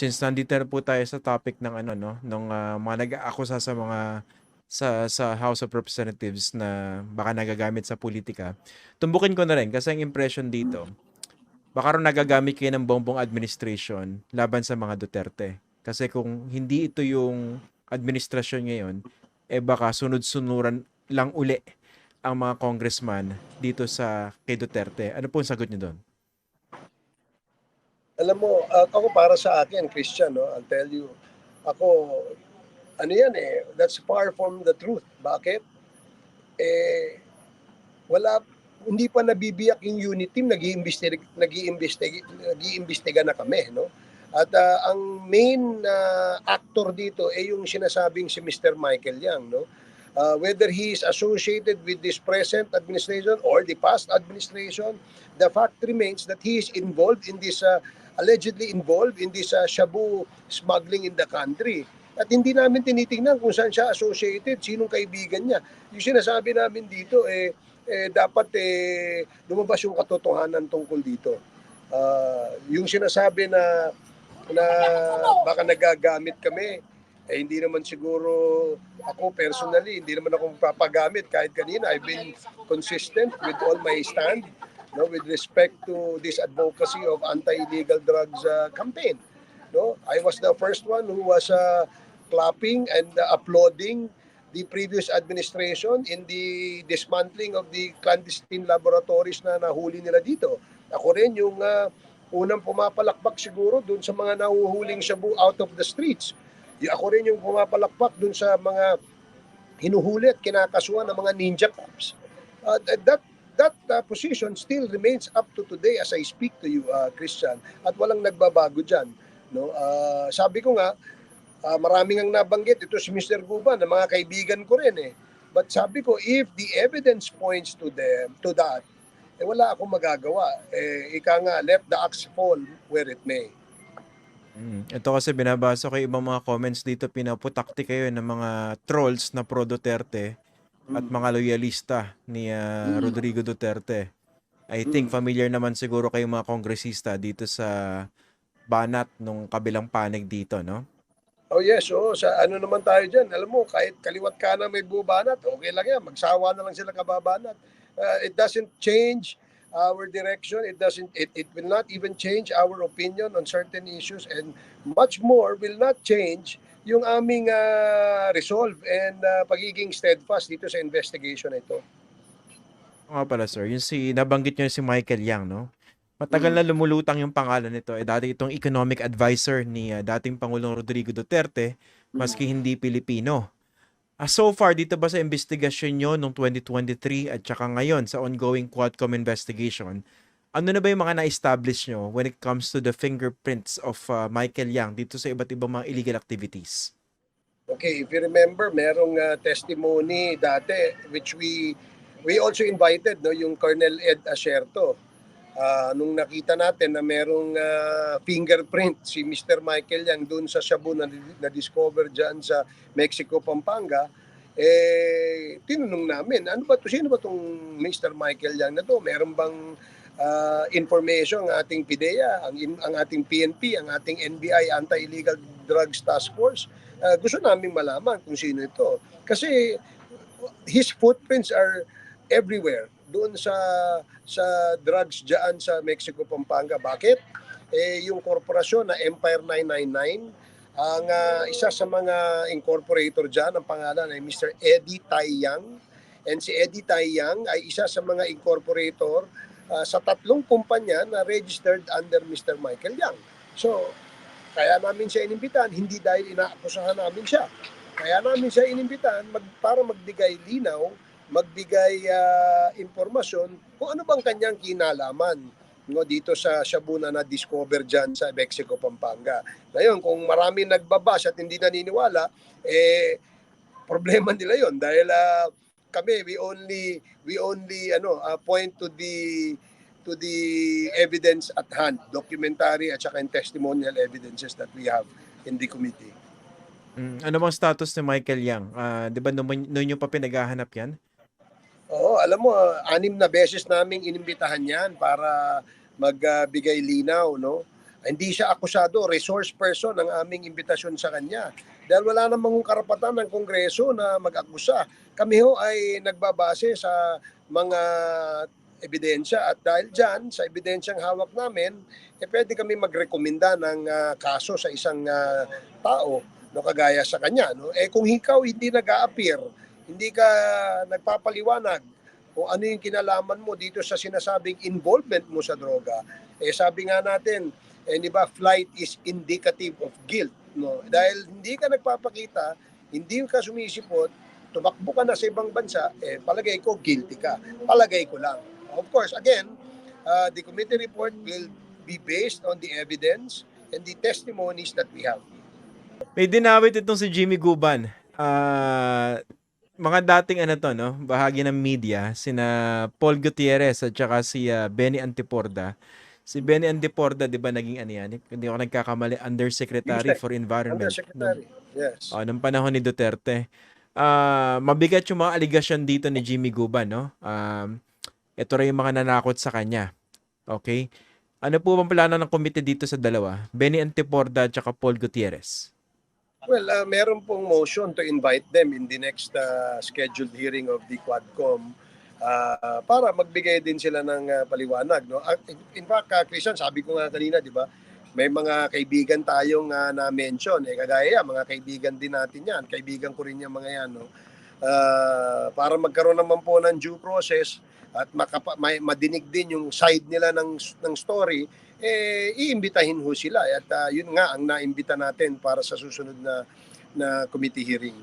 since nandito na po tayo sa topic ng ano no, nung ah, mga nag-aakusa sa mga sa sa House of Representatives na baka nagagamit sa politika. Tumbukin ko na rin kasi ang impression dito, baka rin nagagamit kayo ng bongbong administration laban sa mga Duterte. Kasi kung hindi ito yung administrasyon ngayon, eh baka sunod-sunuran lang uli ang mga congressman dito sa kay Duterte. Ano po ang sagot niyo doon? Alam mo, uh, ako para sa akin, Christian, no, I'll tell you, ako, ano yan eh, that's far from the truth. Bakit? Eh, wala, hindi pa nabibiyak yung unit team, nag-iimbestiga, nag-iimbestiga na kami, no? At uh, ang main uh, actor dito ay yung sinasabing si Mr. Michael Yang, no? Uh, whether he is associated with this present administration or the past administration, the fact remains that he is involved in this uh, allegedly involved in this uh, shabu smuggling in the country. At hindi namin tinitingnan kung saan siya associated, sinong kaibigan niya. Yung sinasabi namin dito, eh, eh dapat eh, lumabas yung katotohanan tungkol dito. Uh, yung sinasabi na na baka nagagamit kami, eh hindi naman siguro ako personally, hindi naman ako papagamit kahit kanina. I've been consistent with all my stand no with respect to this advocacy of anti-illegal drugs uh, campaign no? I was the first one who was uh, clapping and uh, applauding the previous administration in the dismantling of the clandestine laboratories na nahuli nila dito. Ako rin yung uh, unang pumapalakpak siguro dun sa mga nahuhuling shabu out of the streets. Y- ako rin yung pumapalakpak dun sa mga hinuhuli at kinakasuhan ng mga ninja cops. Uh, that that uh, position still remains up to today as I speak to you, uh, Christian, at walang nagbabago dyan. No? Uh, sabi ko nga, uh, maraming ang nabanggit, ito si Mr. Guba, na mga kaibigan ko rin eh. But sabi ko, if the evidence points to them, to that, eh wala akong magagawa. Eh, ika nga, let the axe fall where it may. Mm. Ito kasi binabasa ko ibang mga comments dito, pinaputakti kayo ng mga trolls na pro Duterte at mga loyalista ni uh, Rodrigo Duterte. I think familiar naman siguro kayong mga kongresista dito sa banat nung kabilang panig dito, no? Oh yes, oh, sa ano naman tayo diyan. Alam mo, kahit kaliwat kanan may bubanat, okay lang yan. Magsawa na lang sila kababanat. Uh, it doesn't change our direction. It doesn't it, it will not even change our opinion on certain issues and much more will not change yung aming uh, resolve and uh, pagiging steadfast dito sa investigation na ito. Nga pala sir, yung si nabanggit niyo si Michael Yang, no? Matagal na lumulutang yung pangalan nito. Eh dati itong economic advisor ni uh, dating Pangulong Rodrigo Duterte, maski hindi Pilipino. Uh, so far dito ba sa investigasyon nyo noong 2023 at saka ngayon sa ongoing Quadcom investigation, ano na ba yung mga na-establish nyo when it comes to the fingerprints of uh, Michael Yang dito sa iba't ibang mga illegal activities? Okay, if you remember, merong uh, testimony dati which we we also invited no yung Colonel Ed Acerto. Uh, nung nakita natin na merong uh, fingerprint si Mr. Michael Yang doon sa Shabu na, na discover diyan sa Mexico Pampanga, eh tinanong namin, ano ba to sino ba tong Mr. Michael Yang na to? Meron bang uh, information ang ating PIDEA, ang, ang ating PNP, ang ating NBI Anti-Illegal Drugs Task Force? Uh, gusto naming malaman kung sino ito. Kasi his footprints are everywhere doon sa sa drugs diyan sa Mexico Pampanga. Bakit? Eh yung korporasyon na Empire 999 ang uh, isa sa mga incorporator diyan ang pangalan ay Mr. Eddie Taiyang. And si Eddie Taiyang ay isa sa mga incorporator uh, sa tatlong kumpanya na registered under Mr. Michael Yang. So, kaya namin siya inimbitan, hindi dahil inaakusahan namin siya. Kaya namin siya inimbitan mag, para magbigay linaw magbigay uh, impormasyon kung ano bang kanyang kinalaman no dito sa Shabu na na-discover diyan sa Mexico, Pampanga. Ngayon, kung marami nagbabash at hindi naniniwala, eh problema nila 'yon dahil uh, kami we only we only ano uh, point to the to the evidence at hand, documentary at saka testimonial evidences that we have in the committee. Mm, ano bang status ni Michael Yang? Uh, 'Di ba noon nyo pa pinaghahanap 'yan? Oo, alam mo, anim na beses naming inimbitahan yan para magbigay uh, linaw, no? Hindi siya akusado, resource person ang aming imbitasyon sa kanya. Dahil wala namang karapatan ng Kongreso na mag-akusa. Kami ho ay nagbabase sa mga ebidensya at dahil dyan, sa ebidensyang hawak namin, eh pwede kami magrekomenda ng ah, kaso sa isang ah, tao no kagaya sa kanya no eh kung ikaw hindi nag-a-appear hindi ka nagpapaliwanag kung ano yung kinalaman mo dito sa sinasabing involvement mo sa droga eh sabi nga natin eh di ba flight is indicative of guilt no dahil hindi ka nagpapakita hindi ka sumisipot tumakbo ka na sa ibang bansa eh palagay ko guilty ka palagay ko lang of course again uh, the committee report will be based on the evidence and the testimonies that we have May dinawit itong si Jimmy Guban. Ah, mga dating ano to, no? Bahagi ng media, sina Paul Gutierrez at saka si ah, Benny Antiporda. Si Benny Antiporda, 'di ba, naging ano yan? Hindi ako nagkakamali, Undersecretary for Environment. Undersecretary. Yes. Oh, nung panahon ni Duterte. Ah, mabigat yung mga allegation dito ni Jimmy Guban, no? Um, ito rin yung mga nanakot sa kanya. Okay? Ano po bang plano ng komite dito sa dalawa? Benny Antiporda at Paul Gutierrez. Well, uh, meron pong motion to invite them in the next uh, scheduled hearing of the Quadcom uh, para magbigay din sila ng uh, paliwanag. No? At in fact, uh, Christian, sabi ko nga kanina, di ba, may mga kaibigan tayong uh, na-mention. Eh, kagaya yan, mga kaibigan din natin yan. Kaibigan ko rin yung mga yan. No? Uh, para magkaroon naman po ng due process at makapa, may, madinig din yung side nila ng, ng story, eh, iimbitahin ho sila. At ah, yun nga ang naimbita natin para sa susunod na na committee hearing.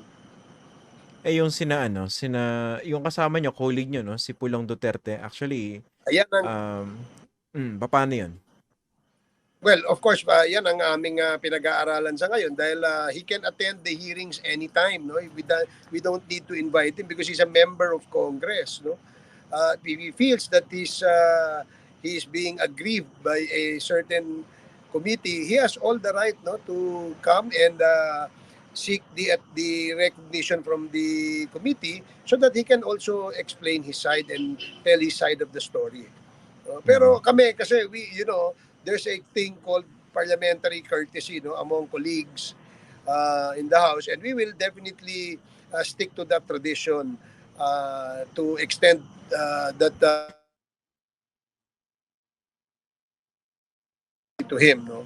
Eh yung sina ano, sina yung kasama nyo, colleague nyo, no, si Pulong Duterte. Actually, Ayan ang, um, mm, paano yun? well, of course, ah, yan ang aming ah, pinag-aaralan sa ngayon dahil ah, he can attend the hearings anytime. No? We, da- we don't need to invite him because he's a member of Congress. No? Uh, if he feels that he's, uh, he is being aggrieved by a certain committee, he has all the right no, to come and uh, seek the the recognition from the committee so that he can also explain his side and tell his side of the story. Uh, pero kami kasi we you know there's a thing called parliamentary courtesy no among colleagues uh, in the house. And we will definitely uh, stick to that tradition uh, to extend uh, that uh, to him no